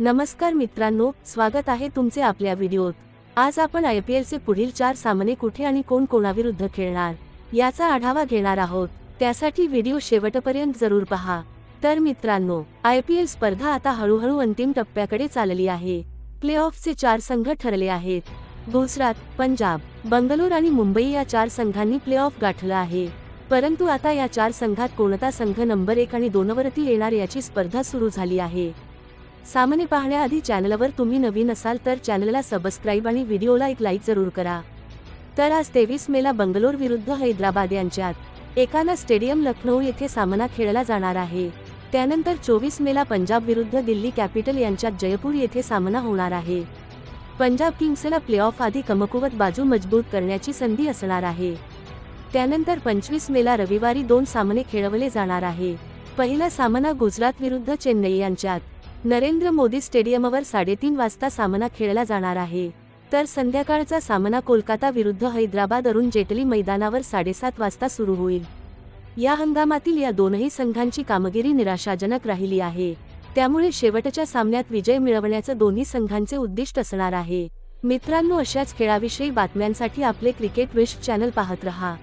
नमस्कार मित्रांनो स्वागत आहे तुमचे आपल्या व्हिडिओत. आज आपण आय पी एलचे पुढील चार सामने कुठे आणि कोण कोणाविरुद्ध खेळणार याचा आढावा घेणार आहोत. त्यासाठी व्हिडिओ शेवटपर्यंत जरूर पहा. तर मित्रांनो आय पी एल स्पर्धा आता हळूहळू अंतिम टप्प्याकडे चालली आहे. प्ले ऑफचे चार संघ ठरले आहेत. गुजरात पंजाब बंगलोर आणि मुंबई या चार संघांनी प्ले ऑफ गाठलं आहे. परंतु आता या चार संघात कोणता संघ नंबर एक आणि दोनवरती येणार याची स्पर्धा सुरू झाली आहे. सामने पाहण्याआधी चॅनलवर तुम्ही नवीन असाल तर चॅनलला सबस्क्राईब आणि व्हिडिओला एक लाईक जरूर करा. तर आज तेवीस मेला बंगलोर विरुद्ध हैदराबाद यांच्यात एकाना स्टेडियम लखनौ येथे सामना खेळला जाणार आहे. त्यानंतर चोवीस मेला पंजाब विरुद्ध दिल्ली कॅपिटल यांच्यात जयपूर येथे सामना होणार आहे. पंजाब किंग्सला प्लेऑफ आधी कमकुवत बाजू मजबूत करण्याची संधी असणार आहे. त्यानंतर पंचवीस मेला रविवारी दोन सामने खेळवले जाणार आहे. पहिला सामना गुजरात विरुद्ध चेन्नई यांच्यात नरेंद्र मोदी स्टेडियमवर साडेतीन वाजता सामना खेळला जाणार आहे. तर संध्याकाळचा सामना कोलकाता विरुद्ध हैदराबाद अरुण जेटली मैदानावर साडेसात वाजता सुरू होईल. या हंगामातील या दोनही संघांची कामगिरी निराशाजनक राहिली आहे. त्यामुळे शेवटच्या सामन्यात विजय मिळवण्याचं दोन्ही संघांचे उद्दिष्ट असणार आहे. मित्रांनो अशाच खेळाविषयी बातम्यांसाठी आपले क्रिकेट विश चॅनल पाहत रहा.